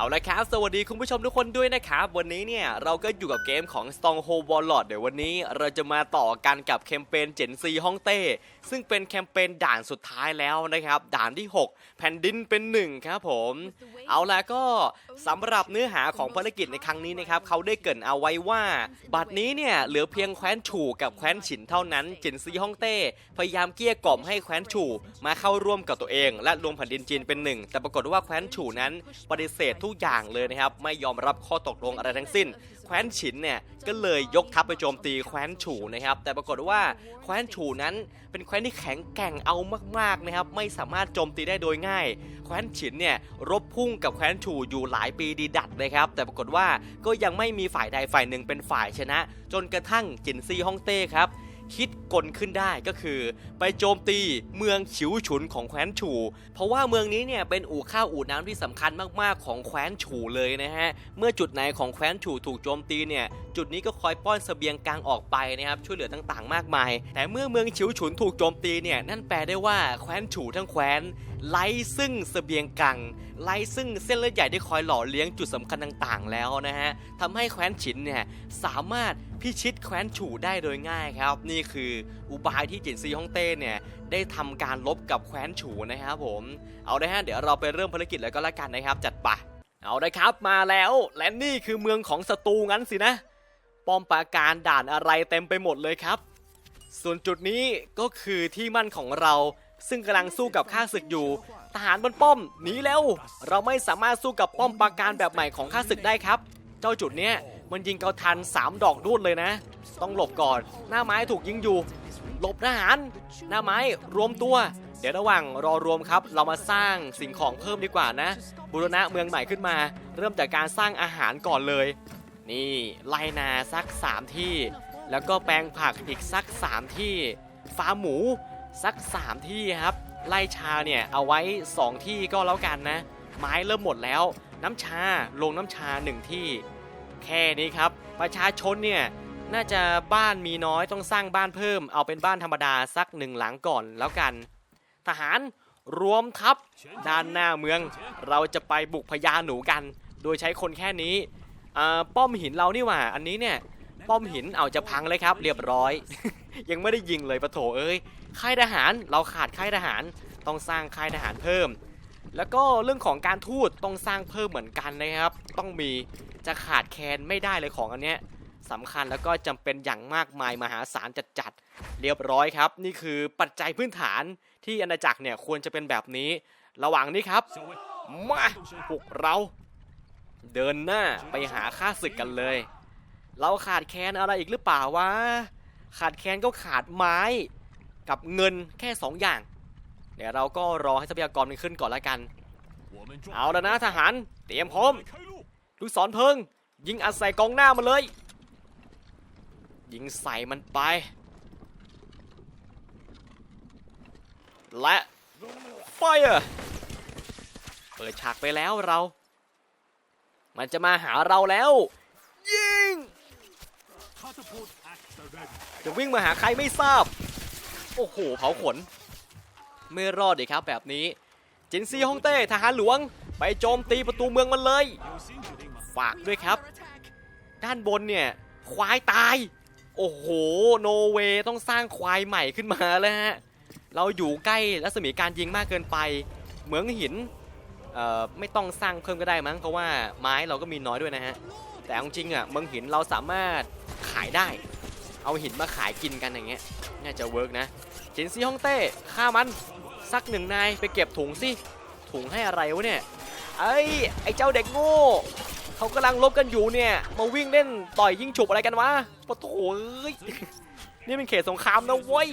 เอาละครับ สวัสดีคุณผู้ชมทุกคนด้วยนะครับ วันนี้เนี่ย เราก็อยู่กับเกมของ Stronghold Warlord เดี๋ยววันนี้เราจะมาต่อกันกับแคมเปญเจนซีฮ่องเต้ ซึ่งเป็นแคมเปญด่านสุดท้ายแล้วนะครับ ด่านที่ 6 แผ่นดินเป็นหนึ่งครับผม เอาละก็สำหรับเนื้อหาของภารกิจในครั้งนี้นะครับ เขาได้เกรินเอาไว้ว่า บัดนี้เนี่ย เหลือเพียงแคว้นฉู่กับแคว้นฉินเท่านั้นเจนซีฮ่องเต้ พยายามเกลี้ยกล่อมให้แคว้นฉู่มาเข้าร่วมกับตัวเอง และรวมแผ่นดินจีนเป็นหนึ่งแต่ปรากฏว่าแคว้นฉู่นั้นปฏิเสธทุกทุอย่างเลยนะครับไม่ยอมรับข้อตกลงอะไรทั้งสิ้น แคว้นฉินเนี่ยก็เลยยกทัพไปโจมตีแคว้นฉู่นะครับ แต่ปรากฏว่าแคว้นฉู่นั้นเป็นแคว้นที่แข็งแกร่งเอามากๆนะครับไม่สามารถโจมตีได้โดยง่าย แคว้นฉินเนี่ยรบพุ่งกับแคว้นฉู่อยู่หลายปีดีดักเลยครับ แต่ปรากฏว่าก็ยังไม่มีฝ่ายใดฝ่ายหนึ่งเป็นฝ่ายชนะ จนกระทั่งจินซีฮ่องเต้ครับ คิดกลขึ้นได้ก็คือ ไปโจมตีเมืองฉิวฉุนของแคว้นฉู เพราะว่าเมืองนี้เนี่ยเป็นอู่ข้าวอู่น้ำที่สำคัญมากๆของแคว้นฉูเลยนะฮะ เมื่อจุดไหนของแคว้นฉูถูกโจมตีเนี่ยจุดนี้ก็คอยป้อนเสบียงกลางออกไปนะครับช่วยเหลือต่างๆ มากมาย แต่เมื่อเมืองฉิวฉุนถูกโจมตีเนี่ยนั่นแปลได้ว่าแคว้นฉูทั้งแคว้น ไร้ซึ่งเสบียงกลางไร้ซึ่งเส้นเลือดใหญ่ที่คอยหล่อเลี้ยงจุดสำคัญต่างๆ แล้วนะฮะทำให้แคว้นฉินเนี่ยสามารถพิชิตแคว้นฉู่ได้โดยง่ายครับ นี่คืออุบายที่จินซีฮ่องเต้เนี่ยได้ทำการลบกับแคว้นฉู่นะครับผมเอาได้ฮะเดี๋ยวเราไปเริ่มภารกิจแล้วก็แล้วกันนะครับ จัดไปเอาได้ครับมาแล้ว และนี่คือเมืองของศัตรูงั้นสินะป้อมปราการด่านอะไรเต็มไปหมดเลยครับ ส่วนจุดนี้ก็คือที่มั่นของเรา ซึ่งกำลังสู้กับข้าศึกอยู่ ทหารบนป้อมหนีแล้วเราไม่สามารถสู้กับป้อมปราการแบบใหม่ของข้าศึกได้ครับ เจ้าจุดเนี้ยมันยิงเกาทัน 3 ดอกรุ่นเลยนะ ต้องหลบก่อน หน้าไม้ถูกยิงอยู่ หลบทหาร หน้าไม้รวมตัว เดี๋ยวระหว่างรอรวมครับ เรามาสร้างสิ่งของเพิ่มดีกว่านะบูรณะเมืองใหม่ขึ้นมา เริ่มจากการสร้างอาหารก่อนเลย นี่ไล่นาสัก 3 ที่ แล้วก็แปลงผักอีกสัก 3 ที่ ฟาร์มหมู สัก 3 ที่ครับ ไล่ชาเนี่ยเอาไว้ 2 ที่ก็แล้วกันนะ ไม้เริ่มหมดแล้ว น้ำชาลงน้ำชา 1 ที่ แค่นี้ครับ ประชาชนเนี่ยน่าจะบ้านมีน้อยต้องสร้างบ้านเพิ่ม เอาเป็นบ้านธรรมดาสักหนึ่งหลังก่อนแล้วกัน ทหารรวมทัพด้านหน้าเมือง เราจะไปบุกพญาหนูกัน โดยใช้คนแค่นี้ป้อมหินเรานี่หว่า อันนี้เนี่ย ป้อมหินเอาจะพังเลยครับ เรียบร้อย ยังไม่ได้ยิงเลยปะโถเอ้ยค่ายทหารเราขาดค่ายทหารต้องสร้างค่ายทหารเพิ่ม แล้วก็เรื่องของการทูตต้องสร้างเพิ่มเหมือนกันนะครับ ต้องมีจะขาดแคลนไม่ได้เลยของอันเนี้ยสำคัญแล้วก็จำเป็นอย่างมากมายมหาศาลจัดๆเรียบร้อยครับ นี่คือปัจจัยพื้นฐานที่อาณาจักรเนี่ยควรจะเป็นแบบนี้ ระหว่างนี้ครับมาพวกเรา เดินหน้าไปหาค่าศึกกันเลย เราขาดแคลนอะไรอีกหรือเปล่าวะ ขาดแคลนก็ขาดไม้กับเงินแค่2อย่าง เดี๋ยวเราก็รอให้ทรัพยากรมันขึ้นก่อนละกัน เอาแล้วนะทหาร เตรียมพร้อม ลูกศรเพิง ยิงอัดใส่กองหน้ามาเลย ยิงใส่มันไป และไฟเปิดฉากไปแล้วเรา มันจะมาหาเราแล้ว ยิง จะวิ่งมาหาใครไม่ทราบ โอ้โห เผาขน ไม่รอดเลยครับแบบนี้ จินซีฮ่องเต้ทหารหลวง ไปโจมตีประตูเมืองมันเลย ฝากด้วยครับ ด้านบนเนี่ย ควายตาย โอ้โห โนเวย์ต้องสร้างควายใหม่ขึ้นมาแล้วฮะ เราอยู่ใกล้รัศมีการยิงมากเกินไป เหมืองหินไม่ต้องสร้างเพิ่มก็ได้มั้งเพราะว่าไม้เราก็มีน้อยด้วยนะฮะ แต่เอาจริงอะเมืองหินเราสามารถ ขายได้ เอาหินมาขายกินกันอย่างเงี้ยน่าจะเวิร์กนะเจนซีฮ่องเต้ฆ่ามันสักหนึ่งนายไปเก็บถุงสิถุงให้อะไรวะเนี่ยไอ้ไอ้เจ้าเด็กโง่เขากำลังลบกันอยู่เนี่ยมาวิ่งเล่นต่อยยิงฉุบอะไรกันวะปะโถเอ้ยนี่เป็นเขตสงครามนะเว้ย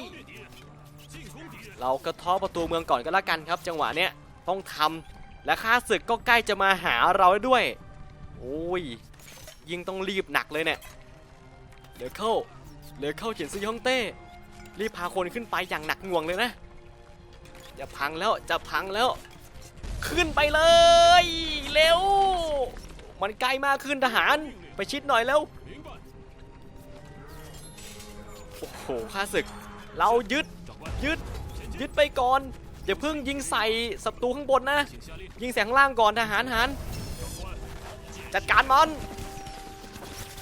เราก็ท้อประตูเมืองก่อนก็แล้วกันครับ จังหวะเนี้ยต้องทำและค่าศึกก็ใกล้จะมาหาเราด้วย โอ้ย ยิงต้องรีบหนักเลยเนี่ย เหลือเข้า เหลือเข้าเฉียนซีฮ่องเต้ รีบพาคนขึ้นไปอย่างหนักหน่วงเลยนะอย่าพังแล้วจะพังแล้ว ขึ้นไปเลย เร็ว มันใกล้มากขึ้นทหาร ไปชิดหน่อยแล้ว โอ้โหข้าศึก เรายึด ยึด ยึดไปก่อน อย่าเพิ่งยิงใส่ศัตรูข้างบนนะ ยิงแสงล่างก่อนทหารหารจัดการมัน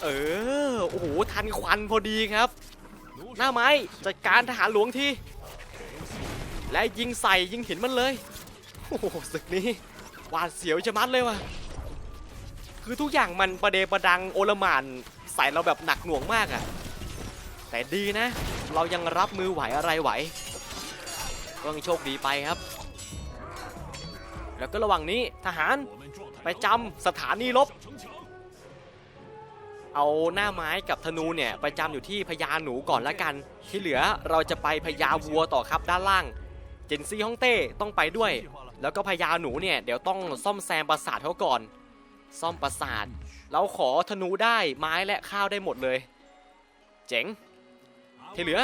เออ โอ้โห ทันควันพอดีครับ หน้าไม้จัดการทหารหลวงที และยิงใส่ยิงเห็นมันเลย โอ้โหศึกนี้หวาดเสียวจะมัดเลยว่ะ คือทุกอย่างมันประเดประดังโอลมานใส่เราแบบหนักหน่วงมากอะแต่ดีนะ เรายังรับมือไหวอะไรไหว ก็ยังโชคดีไปครับ แล้วก็ระหว่างนี้ทหารไปจำสถานีรบ เอาหน้าไม้กับธนูเนี่ยไปจำอยู่ที่พญาหนูก่อนละกัน ที่เหลือเราจะไปพญาวัวต่อครับด้านล่าง เจนซี่ฮ่องเต้ต้องไปด้วย แล้วก็พญาหนูเนี่ยเดี๋ยวต้องซ่อมแซมปราสาทเขาก่อน ซ่อมปราสาทเราขอธนูได้ไม้และข้าวได้หมดเลย เจ๋ง ที่เหลือ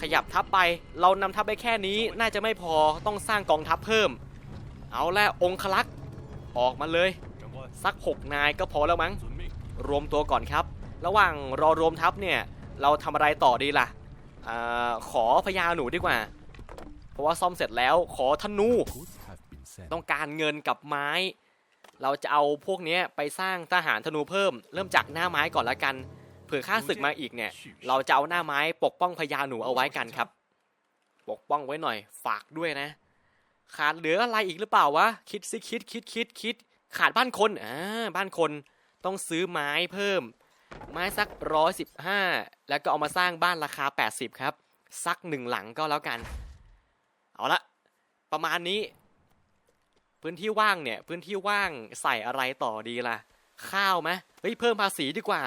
ขยับทัพไป เรานำทัพไปแค่นี้น่าจะไม่พอต้องสร้างกองทัพเพิ่ม เอาละองคลักษ์ออกมาเลย สัก6นายก็พอแล้วมั้ง รวมตัวก่อนครับ ระหว่างรอรวมทัพเนี่ย เราทำอะไรต่อดีล่ะอขอพญาหนูดีกว่า เพราะว่าซ่อมเสร็จแล้วขอธนู ต้องการเงินกับไม้ เราจะเอาพวกนี้ไปสร้างทหารธนูเพิ่ม เริ่มจากหน้าไม้ก่อนละกันเผื่อข้าศึกมาอีกเนี่ย เราจะเอาหน้าไม้ปกป้องพญาหนูเอาไว้กันครับ ปกป้องไว้หน่อยฝากด้วยนะ ขาดเหลืออะไรอีกหรือเปล่าวะคิดสิคิดคิดคิดคิด ขาดบ้านคนอ่าบ้านคน ต้องซื้อไม้เพิ่ม ไม้สักร้อยสิบห้าแล้วก็เอามาสร้างบ้านราคา 80 ครับ สักหนึ่งหลังก็แล้วกัน เอาละประมาณนี้ พื้นที่ว่างเนี่ย พื้นที่ว่างใส่อะไรต่อดีล่ะ ข้าวไหมเฮ้ยเพิ่มภาษีดีกว่า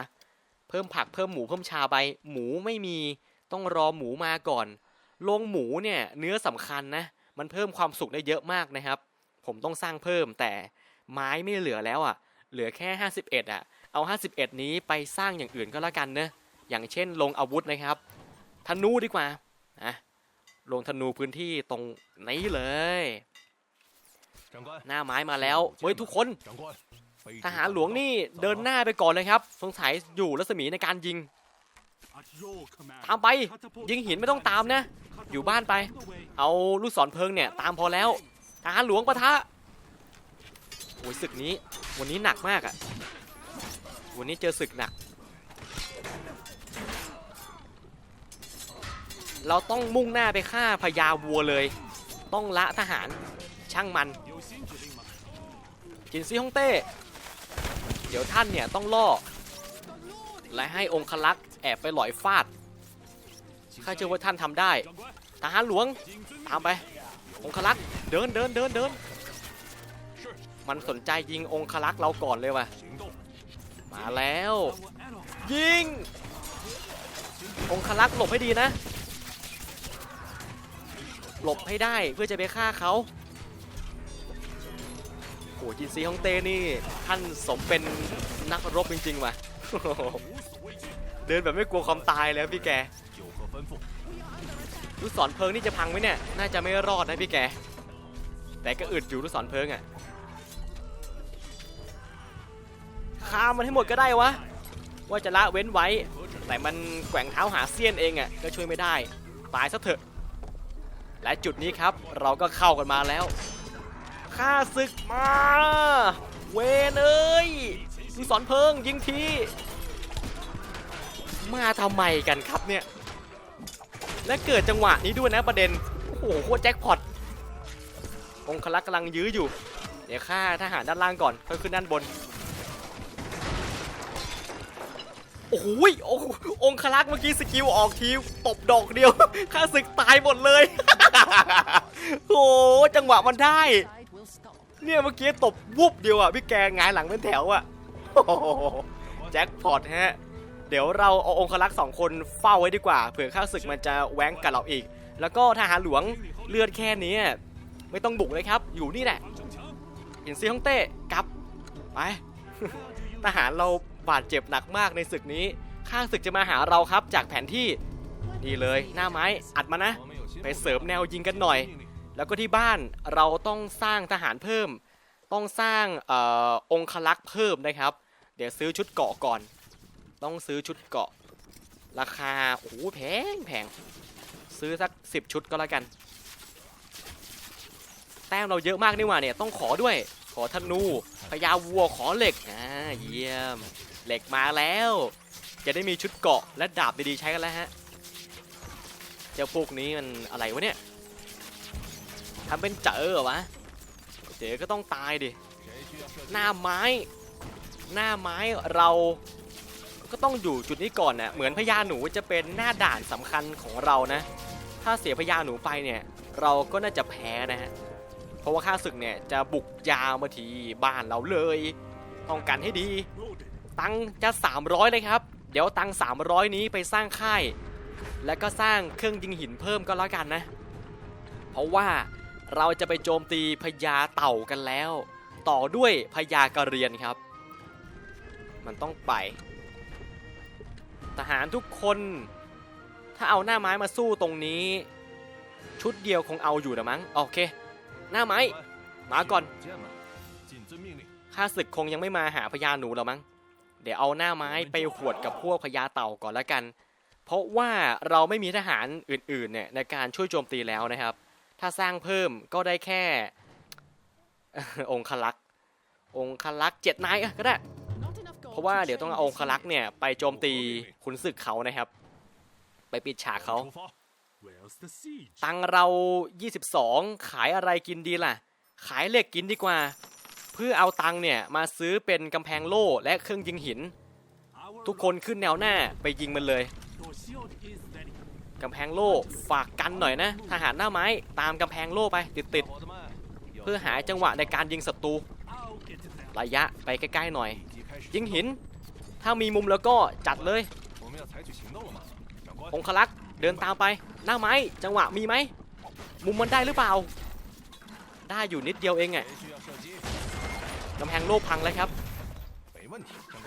เพิ่มผักเพิ่มหมูเพิ่มชาไปหมูไม่มีต้องรอหมูมาก่อนโรงหมูเนี่ยเนื้อสำคัญนะ มันเพิ่มความสุขได้เยอะมากนะครับ ผมต้องสร้างเพิ่มแต่ไม้ไม่เหลือแล้วอะ เหลือแค่ 51อะเอา 51 นี้ไปสร้างอย่างอื่นก็แล้วกันเนะอย่างเช่นลงอาวุธนะครับธนูดีกว่านะลงธนูพื้นที่ตรงนี้เลย หน้าไม้มาแล้วเฮ้ยทุกคนทหารหลวงนี่เดินหน้าไปก่อนเลยครับ สงสัยอยู่รัศมีในการยิง ตามไปยิงหินไม่ต้องตามนะ อยู่บ้านไป เอาลูกศรเพลิงเนี่ย ตามพอแล้วทหารหลวงปะทะ อ้ยศึกนี้ วันนี้หนักมากอะวันนี้เจอศึกหนัก เราต้องมุ่งหน้าไปฆ่าพญาวัวเลย ต้องละทหารช่างมันจินซีฮ่องเต้ เดี๋ยวท่านเนี่ยต้องล่อ และให้องคลักษ์แอบไปหลอยฟาดข้าเชื่อว่าท่านทำได้ ทหารหลวงตามไป องคลักษ์เดินเดินเดินเดิน มันสนใจยิงองคลักษ์เราก่อนเลยว่ะ มาแล้ว ยิง องคลักษ์หลบให้ดีนะ หลบให้ได้เพื่อจะไปฆ่าเขาโอ้จินซีฮ่องเต้นี่ท่านสมเป็นนักรบจริงๆว่ะ เดินแบบไม่กลัวความตายเลยพี่แกลูกศรเพลิงนี่จะพังไหมเนี่ย น่าจะไม่รอดนะพี่แก แต่ก็อึดอยู่ลูกศรเพลิงอะ่ะฆ่ามันให้หมดก็ได้วะ ว่าจะละเว้นไว้ แต่มันแกว่งเท้าหาเซียนเองอะ่ะก็ช่วยไม่ได้ ตายซะเถอะ และจุดนี้ครับเราก็เข้ากันมาแล้วข้าศึกมา เวนเอ้ยลูกศรเพิงยิงที มาทำไมกันครับเนี่ย และเกิดจังหวะนี้ด้วยนะประเด็น โอ้โหโคตรแจ็คพอตองคลักษ์กำลังยื้ออยู่ เดี๋ยวฆ่าทหารด้านล่างก่อนค่อยขึ้นด้านบน โอ้โหยอ้โหองคลักษ์เมื่อกี้สกิลออกทีตบดอกเดียวข้าศึกตายหมดเลย โอ้จังหวะมันได้ เนี่ยเมื่อกี้ตบวุบเดียวอะพี่แกงายหลังเป็นแถวอะโอ้แจ็คพอตฮะ เดี๋ยวเราเอาองคลักษ์สองคนเฝ้าไว้ดีกว่าเผื่อข้าศึกมันจะแว้งกับเราอีก แล้วก็ทหารหลวงเลือดแค่นี้ไม่ต้องบุกเลยครับ อยู่นี่แหละเห็นซีฮ่องเต้กลับไปทหารเรา บาดเจ็บหนักมากในศึกนี้ ข้าศึกจะมาหาเราครับจากแผนที่นี่เลยหน้าไม้อัดมานะ ไปเสริมแนวยิงกันหน่อย แล้วก็ที่บ้านเราต้องสร้างทหารเพิ่ม ต้องสร้างอองคลักษ์เพิ่มนะครับ เดี๋ยวซื้อชุดเกาะก่อน ต้องซื้อชุดเกาะ ราคาโอ้โหแพงแพงซื้อสักสิบชุดก็แล้วกัน แต้มเราเยอะมากนี่หว่าเนี่ยต้องขอด้วย ขอธนูพญาวัวขอเหล็กอ่าเยี่ยม เหล็กมาแล้ว จะได้มีชุดเกาะและดาบดีๆใช้กันแล้วฮะ เจ้าพวกนี้มันอะไรวะเนี่ยทำเป็นเจอเหรอวะ เจอก็ต้องตายดิ หน้าไม้ หน้าไม้เราก็ต้องอยู่จุดนี้ก่อนนะเหมือนพญาหนูจะเป็นหน้าด่านสำคัญของเรานะ ถ้าเสียพญาหนูไปเนี่ย เราก็น่าจะแพ้นะฮะ เพราะว่าข้าศึกเนี่ยจะบุกยาวมาทีบ้านเราเลย ต้องกันให้ดี ตังจะ 300 เลยครับ เดี๋ยวตัง300 นี้ไปสร้างค่าย และก็สร้างเครื่องยิงหินเพิ่มก็แล้วกันนะ เพราะว่าเราจะไปโจมตีพญาเต่ากันแล้ว ต่อด้วยพญากระเรียนครับ มันต้องไป ทหารทุกคน ถ้าเอาหน้าไม้มาสู้ตรงนี้ ชุดเดียวคงเอาอยู่นะมั้งโอเค หน้าไม้มาก่อนข้าศึกคงยังไม่มาหาพญาหนูหรอมั้ง เดี๋ยวเอาหน้าไม้ไปหวดกับพวกพญาเต่าก่อนละกัน เพราะว่าเราไม่มีทหารอื่นๆเนี่ยในการช่วยโจมตีแล้วนะครับ ถ้าสร้างเพิ่มก็ได้แค่ องคลักษ์องคลักษ์เจ็ดนายอะก็ได้ เพราะว่าเดี๋ยวต้องเอาองคลักษ์เนี่ยไปโจมตีขุนศึกเขานะครับ ไปปิดฉากเขา出发。Where's the siege？ตังค์เรา 22 ขายอะไรกินดีล่ะ ขายเหล็กกินดีกว่า เพื่อเอาตังเนี่ยมาซื้อเป็นกำแพงโล่และเครื่องยิงหิน ทุกคนขึ้นแนวหน้าไปยิงมันเลยกำแพงโล่ฝากกันหน่อยนะ ทหารหน้าไม้ตามกำแพงโล่ไปติดๆเพื่อหาจังหวะในการยิงศัตรูระยะไปใกล้ๆหน่อย ยิงหิน ถ้ามีมุมแล้วก็จัดเลยองคลักเดินตามไปหน้าไม้จังหวะมีไหมมุมมันได้หรือเปล่า ได้อยู่นิดเดียวเองอะ กำแพงโลกพังแล้วครับ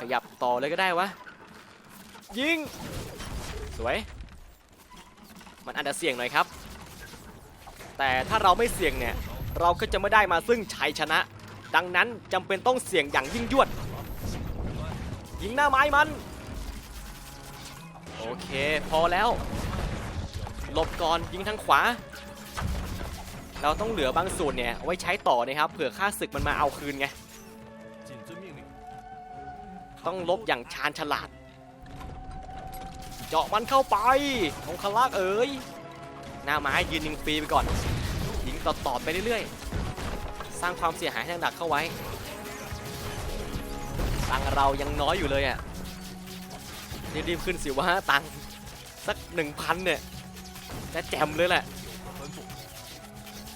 ขยับต่อเลยก็ได้วะ ยิง สวย มันอาจจะเสี่ยงหน่อยครับ แต่ถ้าเราไม่เสี่ยงเนี่ย เราก็จะไม่ได้มาซึ่งชัยชนะ ดังนั้นจำเป็นต้องเสี่ยงอย่างยิ่งยวด ยิงหน้าไม้มัน โอเค พอแล้ว หลบก่อนยิงทางขวาเราต้องเหลือบางส่วนเนี่ยไว้ใช้ต่อนะครับเผื่อค่าศึกมันมาเอาคืนไง ต้องลบอย่างชาญฉลาด เจาะมันเข้าไปของคลักเอ๋ยหน้าไม้ยืนยิงฟรีไปก่อนยิงต่อๆไปเรื่อยๆ สร้างความเสียหายให้หนักเข้าไว้ตังเรายังน้อยอยู่เลยอะรีบๆขึ้นสิวะตังสักหนึ่งพันเนี่ยจะแจมเลยแหละ。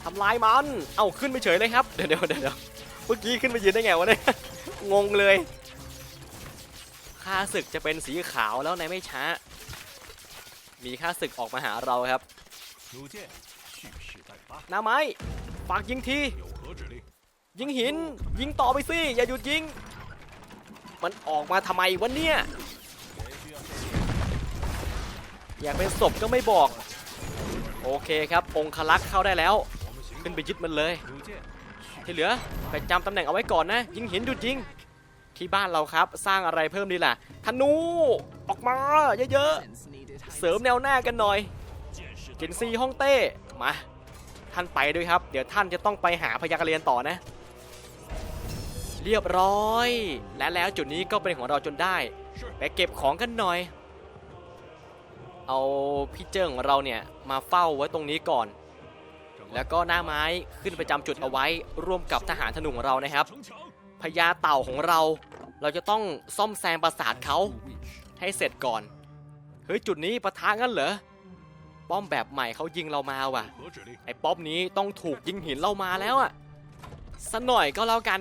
ทำลายมัน เอ้าขึ้นไปเฉยเลยครับ เดี๋ยวเดี๋ยวเดี๋ยวเมื่อกี้ขึ้นไปยืนได้ไงวะเนี่ย งงเลย ค่าศึกจะเป็นสีขาวแล้วในไม่ช้า มีค่าศึกออกมาหาเราครับน้าไม้ปากยิงที ยิงหิน ยิงต่อไปสิ อย่าหยุดยิง มันออกมาทำไมวะเนี่ย อยากเป็นศพก็ไม่บอก โอเคครับ องคลักษ์เข้าได้แล้ว ขึ้นไปยึดมันเลย ที่เหลือไปจำตำแหน่งเอาไว้ก่อนนะ ยิงหินหยุดยิง ที่บ้านเราครับ สร้างอะไรเพิ่มดีล่ะธนูออกมาเยอะๆ เสริมแนวหน้ากันหน่อยเจนซีฮ่องเต้มาท่านไปด้วยครับ เดี๋ยวท่านจะต้องไปหาพยากรเรียนต่อนะ เรียบร้อย และแล้วจุดนี้ก็เป็นของเราจนได้ไปเก็บของกันหน่อย เอาพี่เจิ้งของเราเนี่ยมาเฝ้าไว้ตรงนี้ก่อน แล้วก็หน้าไม้ขึ้นประจำจุดเอาไว้ร่วมกับทหารธนูของเรานะครับ พญาเต่าของเรา เราจะต้องซ่อมแซมปราสาทเขาให้เสร็จก่อน เฮ้ย จุดนี้ประทะงั้นเหรอ ป้อมแบบใหม่เขายิงเรามาว่ะ ไอ้ป้อมนี้ต้องถูกยิงหินเรามาแล้วอะสัหน่อยก็แล้วกัน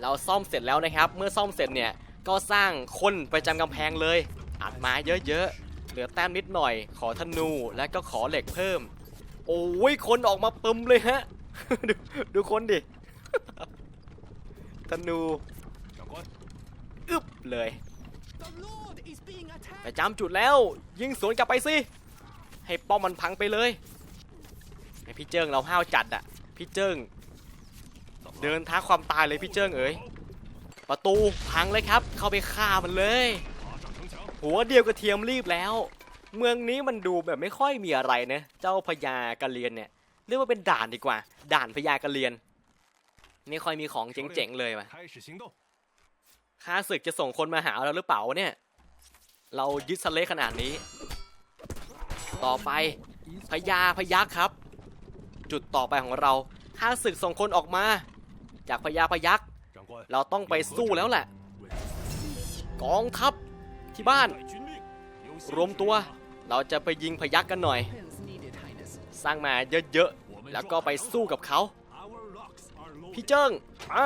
เราซ่อมเสร็จแล้วนะครับ เมื่อซ่อมเสร็จเนี่ย ก็สร้างคนไปจำกำแพงเลย อัดมาเยอะๆ เหลือแต้มนิดหน่อย ขอธนูและก็ขอเหล็กเพิ่ม โอ้ย คนออกมาปึมเลยฮะ ดูดูคนดิ ธนูอึบเลยแต่จำจุดแล้ว ยิงสวนกลับไปสิ ให้ป้อมมันพังไปเลยไอพี่เจิ้งเราห้าวจัดอะพี่เจิ้งเดินท้าความตายเลยพี่เจิ้งเอ๋ยประตูพังเลยครับ เข้าไปฆ่ามันเลย หัวเดียวกระเทียมรีบแล้ว เมืองนี้มันดูแบบไม่ค่อยมีอะไรนะ เจ้าพญากะเลียนเนี่ยเรียกว่าเป็นด่านดีกว่า ด่านพญากะเลียน นี่ค่อยมีของเจ๋งๆเลยว่ข้าศึกจะส่งคนมาหาเราหรือเปล่าเนี่ย เรายึดสเลขนาดนี้ ต่อไปพญาพยักครับ จุดต่อไปของเราข้าศึกส่งคนออกมา จากพญาพยักเราต้องไปสู้แล้วแหละ กองทัพที่บ้าน รวมตัวเราจะไปยิงพยักกันหน่อย สร้างมาเยอะๆแล้วก็ไปสู้กับเขา พี่เจิ้งมา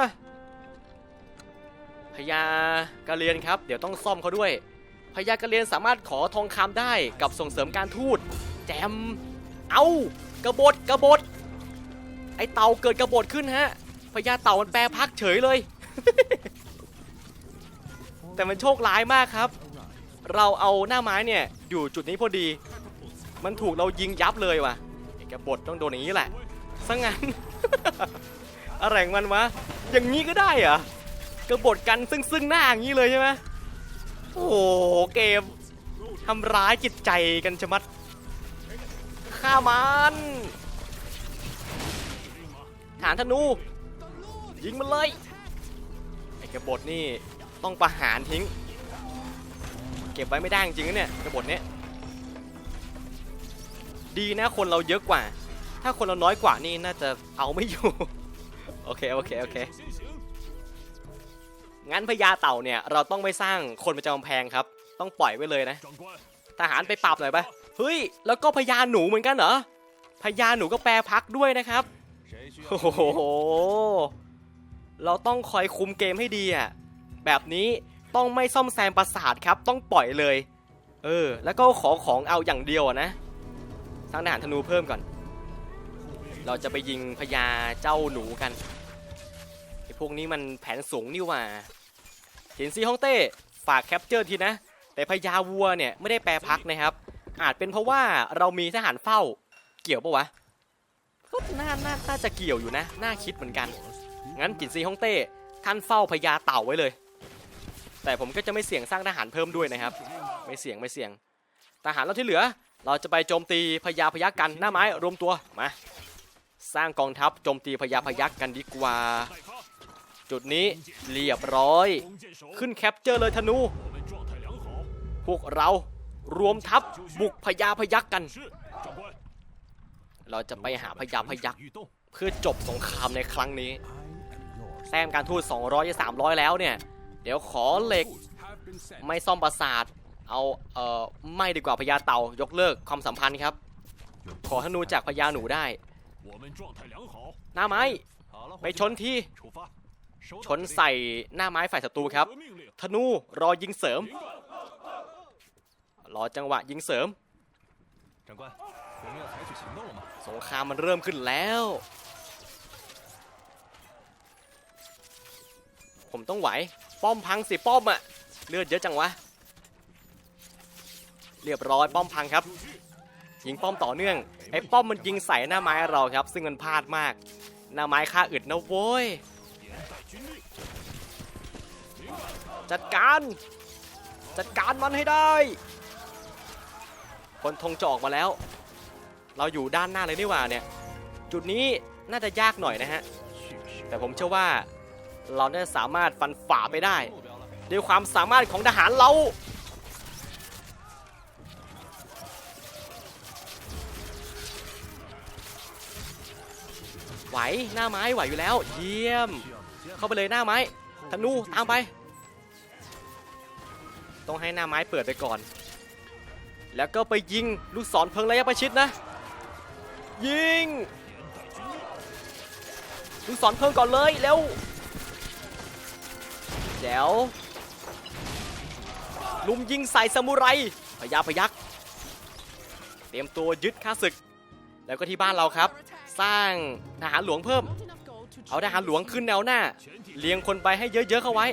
พญากะเรียนครับ เดี๋ยวต้องซ่อมเขาด้วยพญากะเรียนสามารถขอทองคำได้กับส่งเสริมการทูตแจม เอากระบฏกระบฏไอเต่าเกิดกระบฏขึ้นฮะพญาเต่ามันแปรพักเฉยเลย แต่มันโชคร้ายมากครับ เราเอาหน้าไม้เนี่ยอยู่จุดนี้พอดี มันถูกเรายิงยับเลยว่ะกระบฏต้องโดนอย่างนี้แหละซะงั้น อะไรของมันวะ อย่างนี้ก็ได้เหรอกบฏกันซึ่งซึ่งหน้าอย่างนี้เลยใช่ไหมโอ้โหเกมทำร้ายจิตใจกันชะมัดฆ่ามันฐานธนู ยิงมันเลยไอ้กบฏนี่ต้องประหารทิ้ง เก็บไว้ไม่ได้จริงๆนะเนี่ยกบฏเนี้ยดีนะคนเราเยอะกว่า ถ้าคนเราน้อยกว่านี่น่าจะเอาไม่อยู่ โอเคโอเคโอเคงั้นพญาเต่าเนี่ยเราต้องไม่สร้างคนประจำกำแพงครับ ต้องปล่อยไว้เลยนะ ทหารไปปรับหน่อยไปเฮ้ยแล้วก็พญาหนูเหมือนกันเหรอพญาหนูก็แปรพักด้วยนะครับโอ้โหเราต้องคอยคุมเกมให้ดีอะแบบนี้ต้องไม่ซ่อมแซมปราสาทครับ ต้องปล่อยเลย เออ แล้วก็ขอของเอาอย่างเดียวนะสร้างทหารธนูเพิ่มก่อน เราจะไปยิงพญาเจ้าหนูกันไอ้พวกนี้มันแผนสูงนี่ว่าเห็นซีฮ่องเต้ฝากแคปเจอร์ทีนะ แต่พญาวัวเนี่ยไม่ได้แปรพักนะครับ อาจเป็นเพราะว่าเรามีทหารเฝ้าเกี่ยวปะวะก็น่าน่าน่าจะเกี่ยวอยู่นะ น่าคิดเหมือนกัน งั้นจินซีฮ่องเต้ท่านเฝ้าพญาเต่าไว้เลย แต่ผมก็จะไม่เสี่ยงสร้างทหารเพิ่มด้วยนะครับ ไม่เสี่ยงไม่เสี่ยง ทหารเราที่เหลือ เราจะไปโจมตีพญาพยักกันหน้าไม้รวมตัว มา สร้างกองทัพโจมตีพญาพยักษ์กันดีกว่า จุดนี้เรียบร้อย ขึ้นแคปเจอร์เลยธนู พวกเรารวมทัพบุกพญาพยักษ์กัน เราจะไปหาพญาพยักษ์เพื่อจบสงครามในครั้งนี้แต้มการทูต200จะ300 แล้วเนี่ย เดี๋ยวขอเหล็กไม่ซ่อมปราสาท เอาเอ่อไม่ดีกว่าพญาเต่ายกเลิกความสัมพันธ์ครับ ขอธนูจากพญาหนูได้ หน้าไม้ ไปชนทีชนใส่หน้าไม้ฝ่ายศัตรูครับ ธนูรอยิงเสริม รอจังหวะยิงเสริมสงครามมันเริ่มขึ้นแล้ว ผมต้องไหว ป้อมพังสิป้อมอะเลือดเยอะจังวะ เรียบร้อยป้อมพังครับ ยิงป้อมต่อเนื่องไอ้ป้อมมันยิงใส่หน้าไม้เราครับ ซึ่งมันพลาดมาก หน้าไม้ค่าอึดนะโว้ยจัดการ จัดการมันให้ได้ คนธงจะออกมาแล้ว เราอยู่ด้านหน้าเลยนี่ว่าเนี่ย จุดนี้น่าจะยากหน่อยนะฮะ แต่ผมเชื่อว่าเราได้สามารถฟันฝ่าไปได้ ด้วยความสามารถของทหารเรา ไหวหน้าไม้ไหวอยู่แล้ว เยี่ยม เข้าไปเลยหน้าไม้ธนูตามไป ต้องให้หน้าไม้เปิดไปก่อน แล้วก็ไปยิงลูกศรเพิงระยะประชิดนะ ยิง ลูกศรเพิงก่อนเลยแล้วแล้วลุมยิงใส่สมุไรพยาพยักเตรียมตัวยึดค่าศึก แล้วก็ที่บ้านเราครับ สร้างทหารหลวงเพิ่ม เอาทหารหลวงขึ้นแนวหน้า เลี้ยงคนไปให้เยอะๆเข้าไว้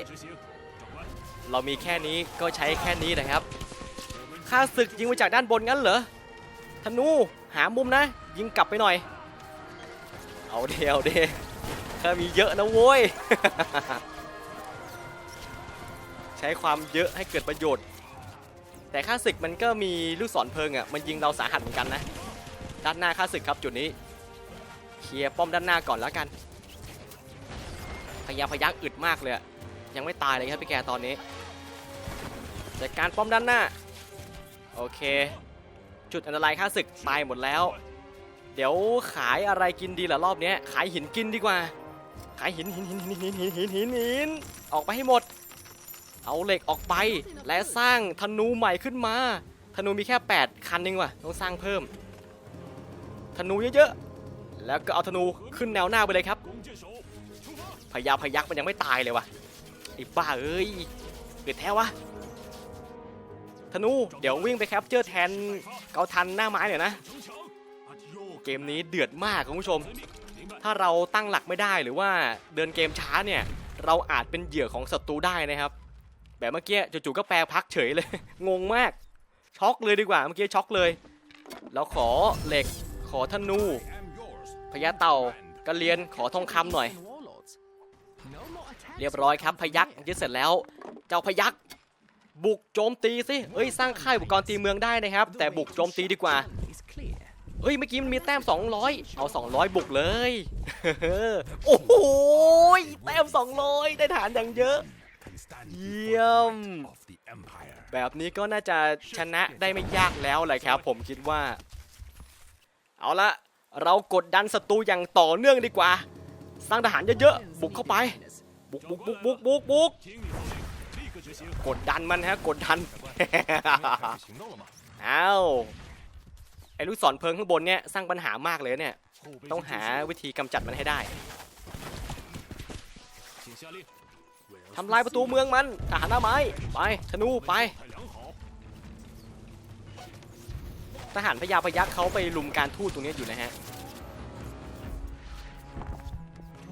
เรามีแค่นี้ก็ใช้แค่นี้นะครับข้าศึกยิงมาจากด้านบนงั้นเหรอธนูหามุมนะ ยิงกลับไปหน่อย เอาเดียวเดข้ามีเยอะนะโว้ย ใช้ความเยอะให้เกิดประโยชน์ แต่ข้าศึกมันก็มีลูกศรเพลิงอะมันยิงเราสาหัสเหมือนกันนะ ด้านหน้าข้าศึกครับจุดนี้ เคลียร์ป้อมด้านหน้าก่อนแล้วกัน พยาพยักอึดมากเลย ยังไม่ตายเลยครับพี่แกตอนนี้จัดการป้อมด้านหน้า โอเค จุดอันตรายค่าศึกตายหมดแล้ว เดี๋ยวขายอะไรกินดีล่ะรอบนี้ขายหินกินดีกว่า ขายหินหินหินหินหินหินหินหินหินออกไปให้หมด เอาเหล็กออกไป และสร้างธนูใหม่ขึ้นมา ธนูมีแค่ 8 คันเองว่ะต้องสร้างเพิ่ม ธนูเยอะๆ แล้วก็เอาธนูขึ้นแนวหน้าไปเลยครับ พยาพยักมันยังไม่ตายเลยวะไอ้บ้าเอ้ยเกิดแท้วะ ธนู เดี๋ยววิ่งไปแคปเจอร์แทนเกาทันหน้าไม้เดี๋ยนะ เกมนี้เดือดมากคุณผู้ชม ถ้าเราตั้งหลักไม่ได้หรือว่าเดินเกมช้าเนี่ย เราอาจเป็นเหยื่อของศัตรูได้นะครับ แบบเมื่อกี้จู่ๆก็แปลพักเฉยเลย งงมาก ช็อกเลยดีกว่าเมื่อกี้ช็อกเลยเราขอเหล็กขอธนู ญาเต่ากระเรียนขอทองคำหน่อย เรียบร้อยครับพยักยึดเสร็จแล้ว เจ้าพยักบุกโจมตีสิเอ้ยสร้างค่ายอุปกรณ์ตีเมืองได้นะครับ แต่บุกโจมตีดีกว่าเฮ้ยเมื่อกี้มันมีแต้ม 200 เอา 200 บุกเลย โอ้โหแต้ม 200 ได้ฐานอย่างเยอะ เยี่ยม แบบนี้ก็น่าจะชนะได้ไม่ยากแล้วแหละครับ ผมคิดว่า เอาละ เรากดดันศัตรูอย่างต่อเนื่องดีกว่า สร้างทหารเยอะๆ บุกเข้าไป บุกบุกบุกบุกบุกบุกกดดันมันฮะ กดดัน อ้าว ไอ้ลูกศรเพลิงข้างบนเนี่ยสร้างปัญหามากเลยเนี่ย ต้องหาวิธีกำจัดมันให้ได้ทำลายประตูเมืองมันทหารหน้าไม้ ไปธนูไป ทหารพญาพยักเขาไปลุมการทูตตรงนี้อยู่นะฮะ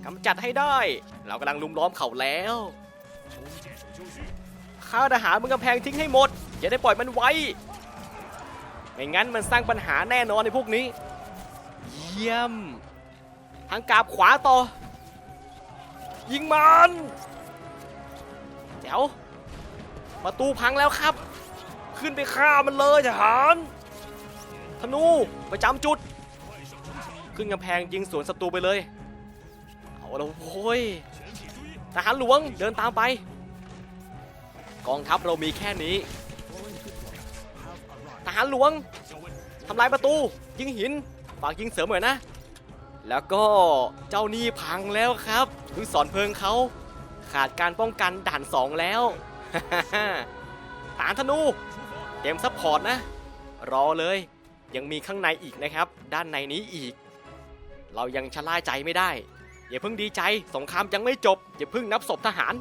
กำจัดให้ได้ เรากำลังลุมล้อมเขาแล้วข้าทหารมึงกำแพงทิ้งให้หมด อย่าได้ปล่อยมันไว้ ไม่งั้นมันสร้างปัญหาแน่นอนในพวกนี้ เยี่ยม ทางกาบขวาต่อ ยิงมันแจ๋วประตูพังแล้วครับ ขึ้นไปฆ่ามันเลยทหาร ธนูประจำจุด ขึ้นกำแพงยิงสวนศัตรูไปเลย เอาละโว้ยทหารหลวงเดินตามไป กองทัพเรามีแค่นี้ทหารหลวงทำลายประตู ยิงหินฝากยิงเสริมเหมือนนะ แล้วก็เจ้านี่พังแล้วครับดูสอนเพลิงเขาขาดการป้องกันด่านสองแล้วฐานธนูเกมซัพพอร์ตนะ รอเลย ยังมีข้างในอีกนะครับ ด้านในนี้อีก เรายังชะล่าใจไม่ได้ อย่าเพิ่งดีใจสงครามยังไม่จบ อย่าเพิ่งนับศพทหาร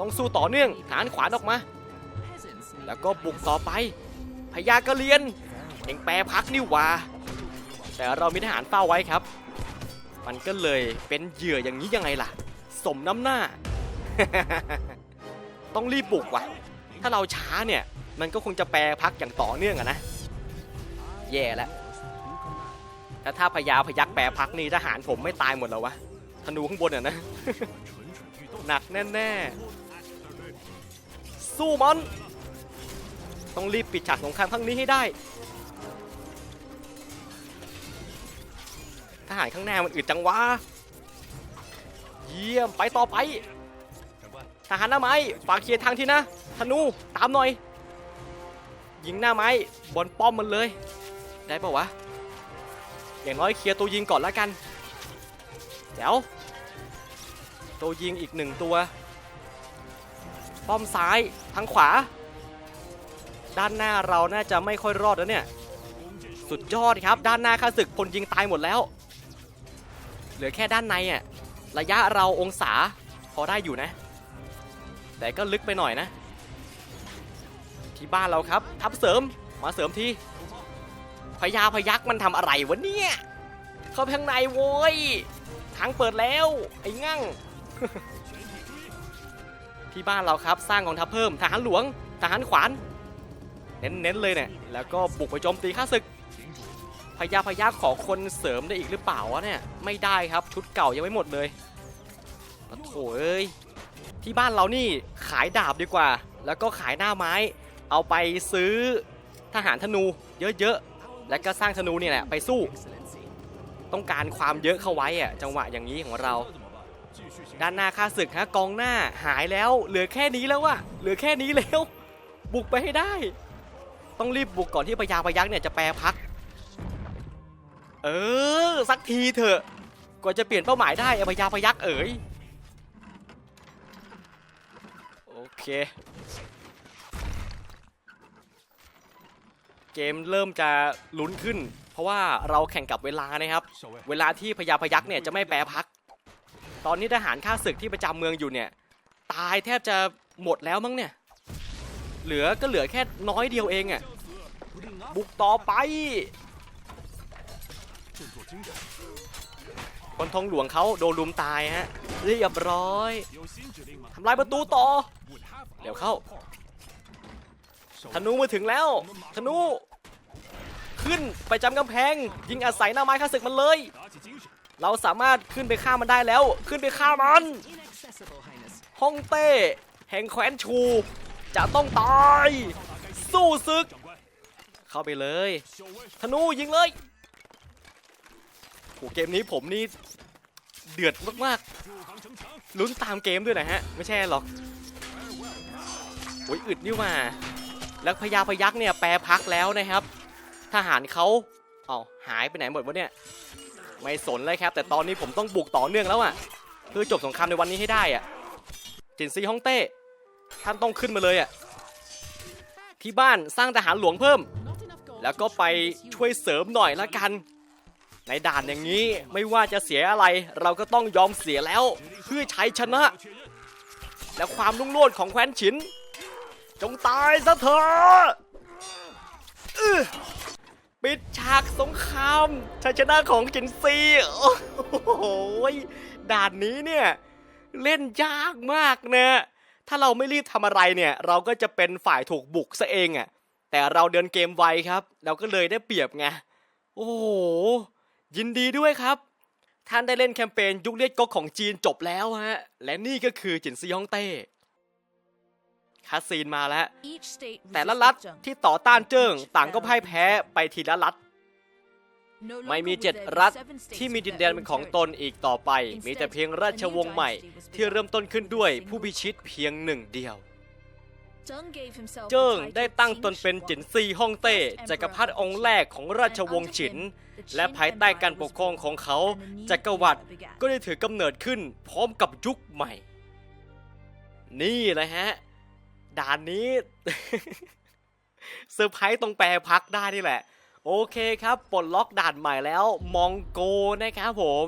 ต้องสู้ต่อเนื่องฐานขวานออกมา แล้วก็บุกต่อไปพญากระเรียนเองแปรพักนี่ว่าแต่เรามีทหารเฝ้าไว้ครับ มันก็เลยเป็นเหยื่ออย่างนี้ยังไงล่ะ สมน้ำหน้า ต้องรีบบุกว่ะ ถ้าเราช้าเนี่ย มันก็คงจะแปรพักอย่างต่อเนื่องอะนะ แย่แล้วแล้วถ้าพยาพยักแปรพักนี่ทหารผมไม่ตายหมดแล้ววะธนูข้างบนอะนะหนักแน่ๆสู้มันต้องรีบปิดฉากสงครามครั้งนี้ให้ได้ทหารข้างหน้ามันอึดจังวะเยี่ยมไปต่อไปทหารหน้าไม้ฝากเคลียร์ทางที่นะธนูตามหน่อยยิงหน้าไม้บอลป้อมมันเลย ได้ปะวะ อย่างน้อยเคลียร์ตัวยิงก่อนละกัน เดี๋ยว ตัวยิงอีกหนึ่งตัว ป้อมซ้ายทางขวา ด้านหน้าเราน่าจะไม่ค่อยรอดแล้วเนี่ย สุดยอดครับ ด้านหน้าข้าศึกพลยิงตายหมดแล้ว เหลือแค่ด้านในอะระยะเราองศาพอได้อยู่นะ แต่ก็ลึกไปหน่อยนะ ที่บ้านเราครับ ทับเสริมมาเสริมที พญาพยักมันทำอะไรวะเนี่ย เข้าไปข้างในโว้ย ทางเปิดแล้ว ไอ้งั่ง ที่บ้านเราครับสร้างกองทัพเพิ่มทหารหลวงทหารขวาน เน้นๆเลยเนี่ย แล้วก็บุกไปโจมตีข้าศึกพญาพยักขอคนเสริมได้อีกหรือเปล่าวะเนี่ย ไม่ได้ครับชุดเก่ายังไม่หมดเลยโถเอ้ยที่บ้านเรานี่ขายดาบดีกว่า แล้วก็ขายหน้าไม้ เอาไปซื้อทหารธนูเยอะๆ และก็สร้างธนูเนี่ยแหละไปสู้ ต้องการความเยอะเข้าไว้อะจังหวะอย่างนี้ของเรา ด้านหน้าค่าศึกฮะกองหน้าหายแล้ว เหลือแค่นี้แล้วอะเหลือแค่นี้แล้ว บุกไปให้ได้ ต้องรีบบุกก่อนที่พญาพยักษ์เนี่ยจะแปรพัก เออ สักทีเถอะก่อนจะเปลี่ยนเป้าหมายได้พญาพยักษ์เอ๋ยโอเค เกมเริ่มจะลุ้นขึ้น เพราะว่าเราแข่งกับเวลานะครับ เวลาที่พญาพยักเนี่ยจะไม่แปรพัก ตอนนี้ทหารข้าศึกที่ประจำเมืองอยู่เนี่ย ตายแทบจะหมดแล้วมั้งเนี่ย เหลือก็เหลือแค่น้อยเดียวเองอะ่ะบุกต่อไปคนทองหลวงเขาโดนลุมตายฮะเรียบร้อยทำลายประตูต่อ เดี๋ยวเข้าธนูมาถึงแล้วธนู ขึ้นไปจำกำแพง ยิงอาศัยหน้าไม้ข้าศึกมันเลย เราสามารถขึ้นไปฆ่ามันได้แล้ว ขึ้นไปฆ่ามันฮ่องเต้แห่งแคว้นชู จะต้องตาย สู้ศึก เข้าไปเลย ธนูยิงเลยโหเกมนี้ผมนี่เดือดมากๆลุ้นตามเกมด้วยนะฮะ ไม่ใช่หรอกโอ้ยอึดนี่ว่าแล้วพยาพยักเนี่ยแปรพักแล้วนะครับ ทหารเขาเอ้าหายไปไหนหมดวะเนี่ย ไม่สนเลยครับ แต่ตอนนี้ผมต้องบุกต่อเนื่องแล้วอะ่ะเพื่อจบสงครามในวันนี้ให้ได้อะ่ะ จินซีฮ่องเต้ ท่านต้องขึ้นมาเลยอะ่ะ ที่บ้านสร้างทหารหลวงเพิ่ม แล้วก็ไปช่วยเสริมหน่อยละกัน ในด่านอย่างนี้ไม่ว่าจะเสียอะไร เราก็ต้องยอมเสียแล้ว เพื่อใชัยชนะ，และความรุ่งโรจน์ของแคว้นฉิน จงตายซะเถอะ ปิดฉากสงครามชัยชนะของจินซีโอ้โหด่านนี้เนี่ยเล่นยากมากนะถ้าเราไม่รีบทำอะไรเนี่ย เราก็จะเป็นฝ่ายถูกบุกซะเองอะ่ะแต่เราเดินเกมไวครับ เราก็เลยได้เปรียบไงโอ้โหยินดีด้วยครับ ท่านได้เล่นแคมเปญยุคเลียดก๊กของจีนจบแล้วฮะและนี่ก็คือจินซีฮ่องเต้ คาซีนมาแล้ว Each state แต่ละรัฐ resisted Zheng. ที่ต่อต้านเจิ้งต่างก็พ่ายแพ้ไปทีละรัฐ No ไม่มี longer เจ็ด would there be รัฐ seven states ที่มี with ดิน their แดน own เป็นของตนอีกต่อไป มีแต่เพียงราชวงศ์ใหม่ ที่เริ่มต้นขึ้นด้วยผู้พิชิตเพียงหนึ่งเดียว Zheng gave himself the เจิ้ง title ได้ตั้งตน Qin เป็น Shi จิน Huang, ซีฮ่องเต้ first จักรพรรดิ emperor องค์แรกของราชวงศ์ฉิน และภายใต้การปกครองของเขาจักรวรรดิก็ได้ถือกำเนิดขึ้นพร้อมกับยุคใหม่ นี่แหละฮะ ด่านนี้เซอร์ไพรส์ตรงแปรพักได้นี่แหละ โอเคครับปลดล็อกด่านใหม่แล้วมองโกนะครับผม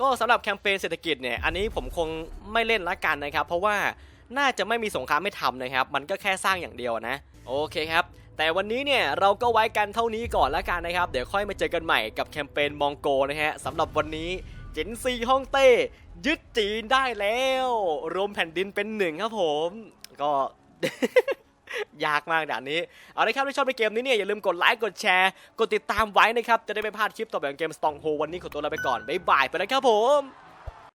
ก็สำหรับแคมเปญเศรษฐกิจเนี่ย อันนี้ผมคงไม่เล่นละกันนะครับ เพราะว่าน่าจะไม่มีสงครามไม่ทำนะครับ มันก็แค่สร้างอย่างเดียวนะ โอเคครับ แต่วันนี้เนี่ยเราก็ไว้กันเท่านี้ก่อนละกันนะครับ เดี๋ยวค่อยมาเจอกันใหม่กับแคมเปญมองโกนะฮะสำหรับวันนี้เจนซีฮ่องเต้ยึดจีนได้แล้ว รวมแผ่นดินเป็นหนึ่งครับผม ก็ ยากมากด่านนี้ เอาละครับถ้าชอบในเกมนี้เนี่ยอย่าลืมกดไลค์ กดแชร์ กดติดตามไว้นะครับ จะได้ไม่พลาดคลิปต่อไปของเกมสตองโฮวันนี้ขอตัวลาไปก่อน บ๊ายบายไปแล้วครับผม